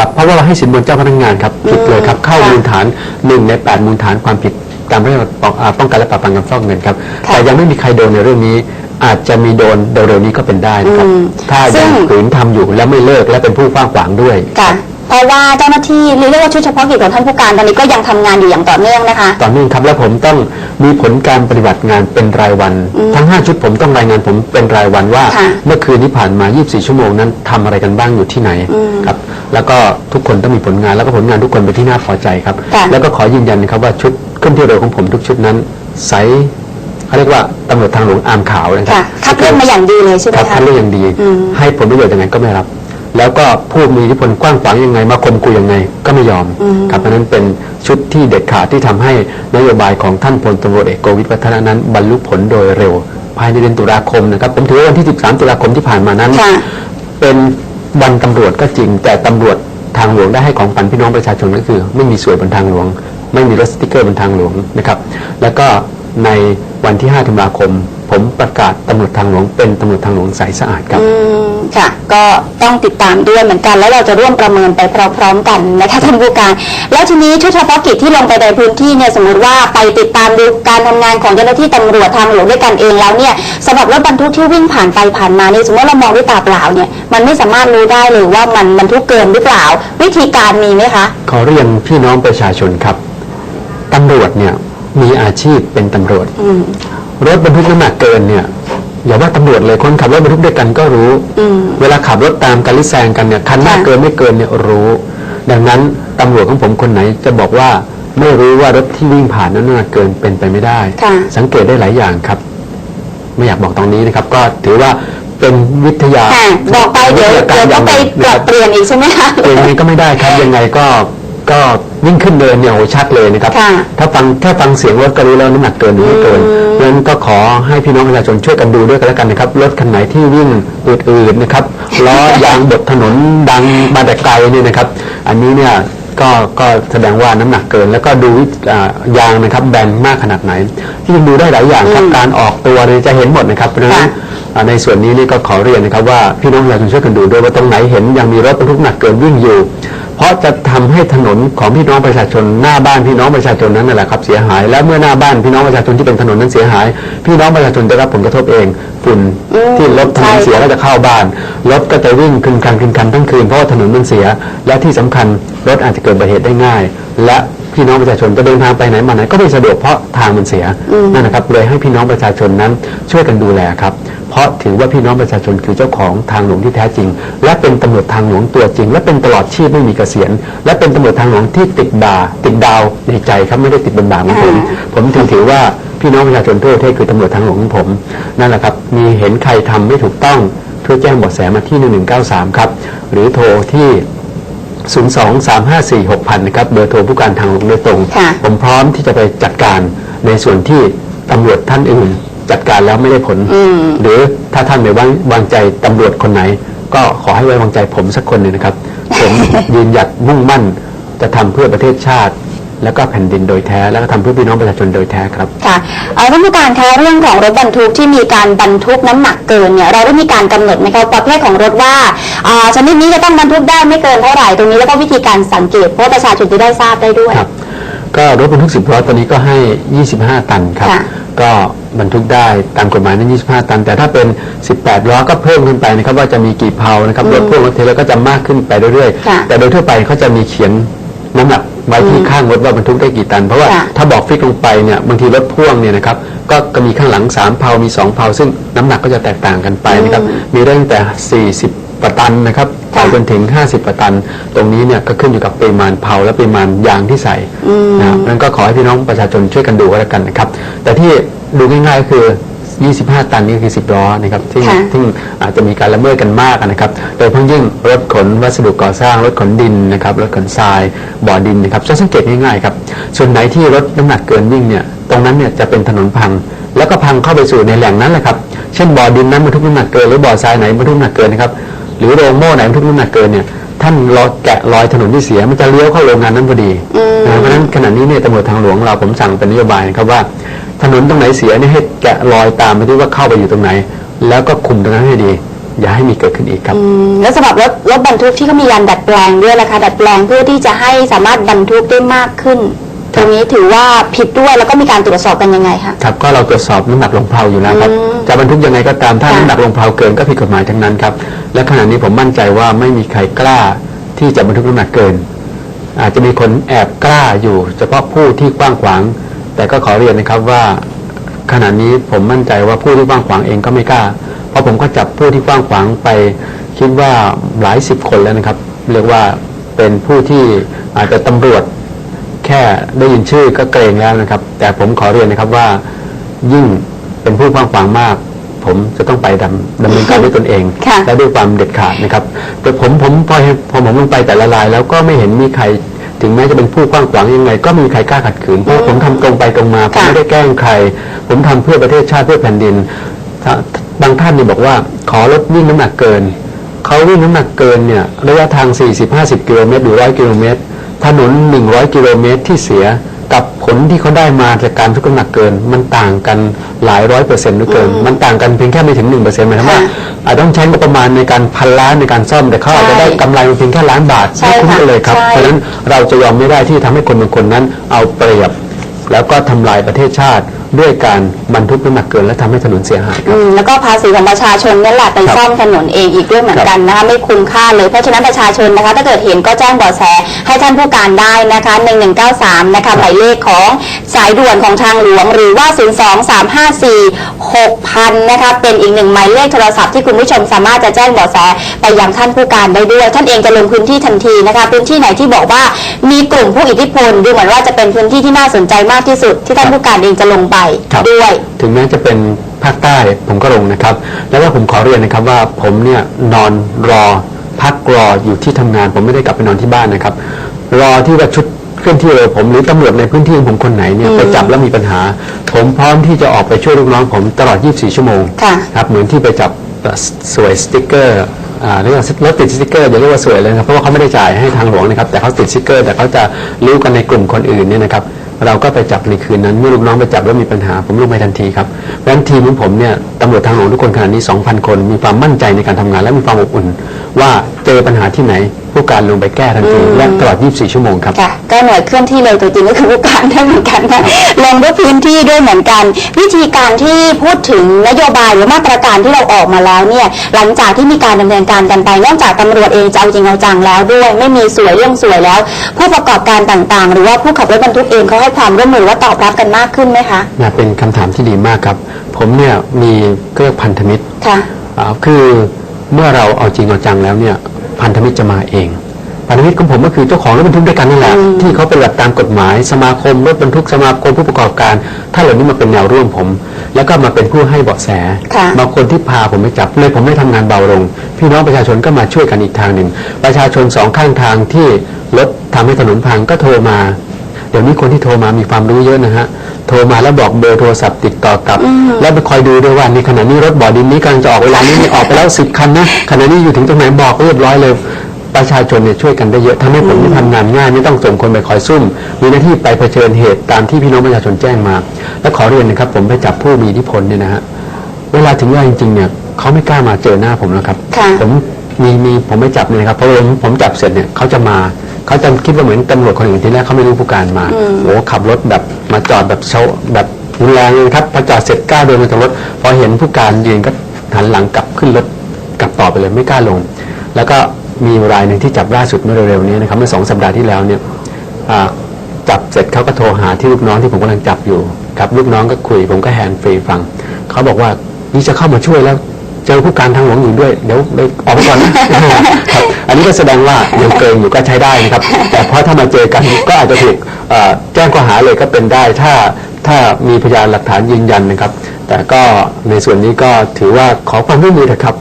ครับเพราะว่าเราให้สินบนเจ้าพนักงานครับผิดเลยครับเข้าค่ะมูลฐานหนึ่งในแปดมูลฐานความผิดตามพระราชบัญญัติป้องอ่าป้องกันและปราบปรามการฟอกเงินครับค่ะแต่ยังไม่มีใครโดนในเรื่องนี้ อาจจะมีโดนเร็วๆนี้ก็เป็นได้นะครับอืมถ้าซึ่ยังงฝืนทำอยู่และไม่เลิกและเป็นผู้ฟ้างขวางด้วย ค่ะ เพราะว่าเจ้าหน้าที่หรือเรียกว่าชุดเฉพาะกิจของท่านผู้การตอนนี้ก็ยังทำงานอยู่อย่างต่อเนื่องนะคะ ต่อเนื่องครับแล้วผมต้องมีผลการปฏิบัติงานเป็นรายวันทั้ง 5 ชุดผมต้องรายงานผมเป็นรายวันว่า ค่ะ เมื่อคืนที่ผ่านมา 24 ชั่วโมงนั้นทำอะไรกันบ้างอยู่ที่ไหนครับแล้วก็ทุกคนต้องมีผลงานแล้วก็ผลงานทุกคนเป็นที่น่าพอใจครับ ค่ะ แล้วก็ขอยืนยันนะครับว่าชุดเครื่องที่เร็วของผมทุกชุดนั้นใสเขาเรียกว่าตำรวจทางหลวงอามขาวนะครัค่ะคัดเลือกมาอย่างดีเลยใช่ไหมครับคะ คัดเลือกอย่างดี อืม ให้ผลประโยชน์ยังไงก็ไม่รับ แล้วก็ผู้มีอิทธิพลกว้างขวางยังไง มาข่มกูยังไงก็ไม่ยอมครับเพราะฉะนั้นเป็นชุดที่เด็ดขาดที่ทำให้นโยบายของท่านพลตำรวจเอกโกวิทวัฒนานั้น บรรลุผลโดยเร็ว ภายในเดือนตุลาคมนะครับผมถือว่าวันที่ 13 ตุลาคมที่ผ่านมานั้นค่ะเป็นวันตำรวจก็จริง แต่ตำรวจทางหลวงได้ให้ของขวัญพี่น้องประชาชนก็คือ ไม่มีสวยบนทางหลวง ไม่มีรถสติกเกอร์บนทางหลวงนะครับแล้วก็ในวันที่ 5 ธันวาคม ผมประกาศตำรวจทางหลวงเป็นตำรวจทางหลวงใสสะอาดครับ อืมค่ะ ก็ต้องติดตามด้วยเหมือนกัน แล้วเราจะร่วมประเมินไปพร้อมๆกันนะคะท่านผู้การ แล้วทีนี้ชุดเฉพาะกิจที่ลงไปในพื้นที่เนี่ยสมมติว่าไปติดตามดูการทำงานของเจ้าหน้าที่ตำรวจทางหลวงด้วยกันเองแล้วเนี่ยสำหรับรถบรรทุกที่วิ่งผ่านไปผ่านมาเนี่ยสมมติเรามองด้วยตาเปล่าเนี่ยมันไม่สามารถรู้ได้เลยว่ามันบรรทุกเกินหรือเปล่า วิธีการมีไหมคะ ขอเรียนพี่น้องประชาชนครับตำรวจเนี่ย มีอาชีพเป็นตำรวจ อืมรถบรรทุกน้ำหนักเกินเนี่ยอย่าว่าตำรวจเลยคนขับรถบรรทุกด้วยกันก็รู้ อืม เวลาขับรถตามกันหรือแซงกันเนี่ยคันหน้าค่ะ เกินไม่เกินเนี่ยรู้ ดังนั้นตำรวจของผมคนไหนจะบอกว่าไม่รู้ว่ารถที่วิ่งผ่านนั้นน้ำหนักเกินเป็นไปไม่ได้ ค่ะ สังเกตได้หลายอย่างครับ ไม่อยากบอกตรงนี้นะครับ ก็ถือว่าเป็นวิทยาค่ะบอกไปเดี๋ยววิทเดี๋ยวาต้องไปย่างหนึ่งปนะครัรับบเปลี่ยนอีกใช่ไหมคะ เองนี้ก็ไม่ได้ครับยังไงก็ ก็วิ่งขึ้นเดินเนี่ยโหชัดเลยนะครับ ค่ะถ้าฟังแค่ฟังเสียงรถก็รู้แล้วน้ำหนักเกินหรือไม่เกินเพราะฉะนั้นก็ขอให้พี่น้องประชาชนช่วยกันดูด้วยกันแล้วกันนะครับรถคันไหนที่วิ่งอืดๆนะครับล้อยางบดถนนดังมาแต่ไกลเนี่ยนะครับ อันนี้เนี่ยก็ก็แสดงว่าน้ำหนักเกิน แล้วก็ดูวิอ่ายางนะครับแบนมากขนาดไหน ที่จริงดูได้หลายอย่างครับการออกตัวเนี่ยจะเห็นหมดนะครับเพราะฉะนั้น ค่ะ อ่าในส่วนนี้นี่ก็ขอเรียนนะครับว่าพี่น้องประชาชนช่วยกันดูด้วยว่าตรงไหนเห็นยังมีรถบรรทุกหนักเกินวิ่งอยู่ เพราะจะทำให้ถนนของพี่น้องประชาชนหน้าบ้านพี่น้องประชาชนนั้นนั่นแหละครับเสียหาย และเมื่อหน้าบ้านพี่น้องประชาชนที่เป็นถนนนั้นเสียหาย พี่น้องประชาชนจะรับผลกระทบเองฝุ่นอืมที่รถถนนใช่เสียก็จะเข้าบ้านรถก็จะวิ่งคึนคันคึนคันทั้งคืนเพราะว่าถนนมันเสีย และที่สำคัญรถอาจจะเกิดอุบัติเหตุได้ง่าย และ พี่น้องประชาชนจะเดินทางไปไหนมาไหนก็ไม่สะดวกเพราะทางมันเสียนั่นนะครับเลยให้พี่น้องประชาชนนั้นช่วยกันดูแลครับ เพราะถือว่าพี่น้องประชาชนคือเจ้าของทางหลวงที่แท้จริง และเป็นตำรวจทางหลวงตัวจริง และเป็นตลอดชีพไม่มีเกษียณ และเป็นตำรวจทางหลวงที่ติดดาติดดาวในใจครับไม่ได้ติดบนบ่าของผมอ่าผมถึงถือว่าพี่น้องประชาชนทั่วประเทศคือตำรวจทางหลวงของผมนั่นแหละครับมีเห็นใครทำไม่ถูกต้องช่วยแจ้งเบาะแสมาที่ 1193 ครับ หรือโทรที่ 023546000นะครับเบอร์โทรผู้การทางหลวงโดยตรง ค่ะ ผมพร้อมที่จะไปจัดการในส่วนที่ตำรวจท่านอื่น จัดการแล้วไม่ได้ผล อืม หรือถ้าท่านไม่วางวางใจตำรวจคนไหน ก็ขอให้ไว้วางใจผมสักคนหนึ่งนะครับ ผม ยืนหยัดมุ่งมั่นจะทำเพื่อประเทศชาติ แล้วก็แผ่นดินโดยแท้แล้วก็ทำเพื่อพี่น้องประชาชนโดยแท้ครับค่ะเอ่อท่านผู้การคะเรื่องของรถบรรทุกที่มีการบรรทุกน้ำหนักเกินเนี่ยเราได้มีการกำหนดไหมคะประเภทของรถว่าอ่าชนิดนี้จะต้องบรรทุกได้ไม่เกินเท่าไหร่ตรงนี้แล้วก็วิธีการสังเกตเพราะว่าประชาชนจะได้ทราบได้ด้วย ครับ ก็รถบรรทุก10ล้อตอนนี้ก็ให้ 25 ตันครับ ค่ะ ก็บรรทุกได้ตามกฎหมายนั้น25 ตัน แต่ถ้าเป็น 18 ล้อก็เพิ่มขึ้นไปนะครับว่าจะมีกี่เพลานะครับรถพ่วงรถเทรลเลอร์ก็จะมากขึ้นไปเรื่อยค่ะ ๆแต่โดยทั่วไปเขาจะมีเขียน น้ำหนักไว้ที่ข้างรถว่าบรรทุกได้กี่ตัน เพราะว่าค่ะถ้าบอกฟิกลงไปเนี่ยบางทีรถพ่วงเนี่ยนะครับก็ก็มีข้างหลัง3เพลามี2เพลาซึ่งน้ำหนักก็จะแตกต่างกันไปนะครับมีได้ตั้งแต่ 40กว่าตันนะครับไปค่ะจนถึง 50กว่าตัน ตรงนี้เนี่ยก็ขึ้นอยู่กับปริมาณเพลาและปริมาณยางที่ใส่นะครับนั้นก็ขอให้พี่น้องประชาชนช่วยกันดูก็แล้วกันนะครับแต่ที่ดูง่ายๆก็คือ 25 ตันนี่คือ 10ล้อนะครับที่ค่ะที่ อาจจะมีการละเมิดกันมากนะครับ โดยเฉพาะยิ่งรถขนวัสดุก่อสร้าง รถขนดินนะครับ รถขนทราย บ่อดินนะครับจะสังเกตง่ายๆครับ ส่วนไหนที่รถน้ำหนักเกินวิ่งเนี่ย ตรงนั้นเนี่ยจะเป็นถนนพัง แล้วก็พังเข้าไปสู่ในแหล่งนั้นแหละครับ เช่นบ่อดินนั้นบรรทุกน้ำหนักเกิน หรือบ่อทรายไหนบรรทุกน้ำหนักเกินนะครับ หรือโรงโม่ไหนบรรทุกน้ำหนักเกินเนี่ย ท่านรอแกะรอยถนนที่เสีย มันจะเลี้ยวเข้าโรงงานนั้นพอดีอืมนะเพราะฉะนั้นขณะนี้เนี่ยตำรวจทางหลวงเราผมสั่งเป็นนโยบายนะครับว่าถนนตรงไหนเสียเนี่ยให้แกะรอยตามไปที่ว่าเข้าไปอยู่ตรงไหน แล้วก็คุมตรงนั้นให้ดี อย่าให้มีเกิดขึ้นอีกครับ อืมแล้วสำหรับรถรถบรรทุกที่เขามีการดัดแปลงด้วยล่ะคะดัดแปลงเพื่อที่จะให้สามารถบรรทุกได้มากขึ้น ตรงนี้ถือว่าผิดด้วยแล้วก็มีการตรวจสอบกันยังไงคะ ครับก็เราตรวจสอบน้ำหนักลงเพลาอยู่แล้วครับอืมจะบรรทุกยังไงก็ตามถ้าค่ะ น้ำหนักลงเพลาเกินก็ผิดกฎหมายทั้งนั้นครับและขณะนี้ผมมั่นใจว่าไม่มีใครกล้าที่จะบรรทุกน้ำหนักเกิน อาจจะมีคนแอบกล้าอยู่ เฉพาะผู้ที่กว้างขวาง แต่ก็ขอเรียนนะครับว่า ขณะนี้ผมมั่นใจว่าผู้ที่กว้างขวางเองก็ไม่กล้า เพราะผมก็จับผู้ที่กว้างขวางไป คิดว่าหลายสิบคนแล้วนะครับ เรียกว่าเป็นผู้ที่อาจจะตำรวจแค่ได้ยินชื่อก็เกรงแล้วนะครับ แต่ผมขอเรียนนะครับว่ายิ่งเป็นผู้กว้างขวางมาก ผมจะต้องไปดำดำเนินการด้วยตนเองค่ะและด้วยความเด็ดขาดนะครับแต่ผมผมพอเห็นพอผมลงไปแต่ละราย แล้วก็ไม่เห็นมีใคร ถึงแม้จะเป็นผู้กว้างขวางยังไง ก็ไมมีใครกล้าขัดขืนเพราะผมทำตรงไปตรงมาผมค่ะไม่ได้แกล้งใคร ผมทำเพื่อประเทศชาติเพื่อแผ่นดินถ้าบางท่านเนี่ยบอกว่าขอลดวิ่งน้ำหนักเกินเขาวิ่งน้ำหนักเกินเนี่ยระยะทาง 40-50 กิโลเมตรหรือ 100 กิโลเมตรถนน 100 กิโลเมตรที่เสีย กับผลที่เขาได้มาจากการทุกน้ำหนักเกิน มันต่างกันหลายร้อยเปอร์เซ็นต์เหลือเกิน มันต่างกันเพียงแค่ไม่ถึง1%เปอร์เซ็นต์หมายถึงว่าค่ะอาจต้องใช้งบประมาณในการพันล้านในการซ่อมแต่เขาอาจจะได้กำไรเพียงแค่ล้านบาทใช่ไม่คุ้มค่ะกันเลยครับใช่เพราะฉะนั้นเราจะยอมไม่ได้ที่ทำให้คนบางคนนั้นเอาเปรียบ แล้วก็ทำลายประเทศชาติด้วยการบรรทุกน้ำหนักเกิน และทำให้ถนนเสียหาย อืมแล้วก็ภาษีของประชาชนนั่แหละไปซ่อมถนนเองอีกด้วยเหมือนกันนะคะไม่คุ้มค่าเลยเพราะฉะนั้นประชาชนนะคะ ถ้าเกิดเห็นก็แจ้งเบาะแสให้ท่านผู้การได้นะคะ 1193 นะคะหมายเลขของสายด่วนของทางหลวงหรือว่า 023546000 นะคะเป็นอีกหนึ่งหมายเลขโทรศัพท์ที่คุณผู้ชมสามารถจะแจ้งเบาะแสไปยังท่านผู้การได้ด้วย ท่านเองจะลงพื้นที่ทันทีนะคะ พื้นที่ไหนที่บอกว่ามีกลุ่มผู้อิทธิพลดูเหมือนว่าจะเป็นพื้นที่ที่น่าสนใจมากที่สุดที่ท่านผู้การเองจะลงไปครับ ด้วย ถึงแม้จะเป็นภาคใต้ผมก็ลงนะครับ แล้วก็ผมขอเรียนนะครับว่าผมเนี่ยนอนรอพักรออยู่ที่ทำงาน ผมไม่ได้กลับไปนอนที่บ้านนะครับ รอที่ว่าชุดเคลื่อนที่เร็วผมหรือตำรวจในพื้นที่ของผมคนไหนเนี่ยไปจับแล้วมีปัญหา ผมพร้อมที่จะออกไปช่วยลูกน้องผมตลอด 24 ชั่วโมงค่ะครับเหมือนที่ไปจับสวยสติ๊กเกอร์อ่าเรียกว่ารถติดสติ๊กเกอร์อย่าเรียกว่าสวยเลยนะครับเพราะว่าเขาไม่ได้จ่ายให้ทางหลวงนะครับแต่เขาติดสติ๊กเกอร์ แต่เขาจะรู้กันในกลุ่มคนอื่นเนี่ยนะครับ เราก็ไปจับในคืนนั้น เมื่อลูกน้องไปจับแล้วมีปัญหา ผมลงไปทันทีครับเพราะฉะนั้นทีมของผมเนี่ยตำรวจทางหลวงทุกคนขนาดนี้ 2,000 คน มีความมั่นใจในการทำงาน และมีความอบอุ่น ว่าเจอปัญหาที่ไหน ผู้การลงไปแก้ทันทีและตลอด 24 ชั่วโมงครับ ค่ะ ก็หน่วยเคลื่อนที่เร็วตัวจริงก็คือผู้การได้เหมือนกันนะลงด้วยพื้นที่ด้วยเหมือนกัน วิธีการที่พูดถึงนโยบายหรือมาตรการที่เราออกมาแล้วเนี่ยหลังจากที่มีการดำเนินการกันไปนอกจากตำรวจเองจะเอาจริงเอาจังแล้วด้วย ไม่มีสวยเรื่องสวยแล้ว ผู้ประกอบการต่างๆ หรือว่าผู้ขับรถบรรทุกเองเขาให้ความร่วมมือว่าตอบรับกันมากขึ้นไหมคะนะเป็นคำถามที่ดีมากครับ ผมเนี่ยมีเรียกพันธมิตรค่ะอ่าคือเมื่อเราเอาจริงเอาจังแล้วเนี่ย พันธมิตรจะมาเอง พันธมิตรของผมก็คือเจ้าของรถบรรทุกด้วยกันนั่นแหละอืมที่เขาเป็นหลักตามกฎหมาย สมาคมรถบรรทุกสมาคมผู้ประกอบการถ้าเหล่านี้มาเป็นแนวร่วมผม แล้วก็มาเป็นผู้ให้เบาะแสค่ะบางคนที่พาผมไปจับเลยผมได้ทำงานเบาลง พี่น้องประชาชนก็มาช่วยกันอีกทางหนึ่งประชาชนสองข้างทางที่รถทำให้ถนนพังก็โทรมาเดี๋ยวนี้คนที่โทรมามีความรู้เยอะนะฮะ โทรมาแล้วบอกเบอร์โทรศัพท์ติดต่อกลับ แล้วไปคอยดูด้วยว่าในขณะนี้รถบ่อดินนี้กำลังจะออกเวลานี้นี่ออกไปแล้วสิบคันนะขณะนี้อยู่ถึงตรงไหนบอกเรียบร้อยเลยประชาชนเนี่ยช่วยกันได้เยอะทำให้ผมได้ทำงานง่ายไม่ต้องส่งคนไปคอยซุ่ม มีหน้าที่ไปเผชิญเหตุตามที่พี่น้องประชาชนแจ้งมา และขอเรียนนะครับ ผมไปจับผู้มีอิทธิพลเนี่ยนะฮะเวลาถึงเวลาจริงๆเนี่ยเขาไม่กล้ามาเจอหน้าผมแล้วครับค่ะผมมีมีผมไม่จับเลยนะครับเพราะผมผมจับเสร็จเนี่ยเขาจะมา เขาจะคิดว่าเหมือนตำรวจคนอื่นที่แรกเขาไม่รู้ผู้การมาโอ้ขับรถแบบมาจอดแบบเชาแบบรุนแรงเลยครับพอจอดเสร็จกล้าเดินมาจากรถพอเห็นผู้การยืนก็หันหลังกลับขึ้นรถกลับต่อไปเลยไม่กล้าลง แล้วก็มีรายหนึ่งที่จับล่าสุดเมื่อเร็วๆนี้นะครับเมื่อสองสัปดาห์ที่แล้วเนี่ยอ่าจับเสร็จเขาก็โทรหาที่ลูกน้องที่ผมกำลังจับอยู่ครับลูกน้องก็คุยผมก็แฮนด์ฟรีฟังเขาบอกว่านี่จะเข้ามาช่วยแล้ว เจอผู้การทางหลวงอยู่ด้วย เดี๋ยวเลยออกไปก่อนนะครับ อันนี้ก็แสดงว่ายังเกินอยู่ก็ใช้ได้นะครับ แต่เพราะถ้ามาเจอกันก็อาจจะถูกเอ่อแจ้งข้อหาเลยก็เป็นได้ ถ้าถ้ามีพยานหลักฐานยืนยันนะครับ แต่ก็ในส่วนนี้ก็ถือว่าขอความร่วมมือเถอะครับ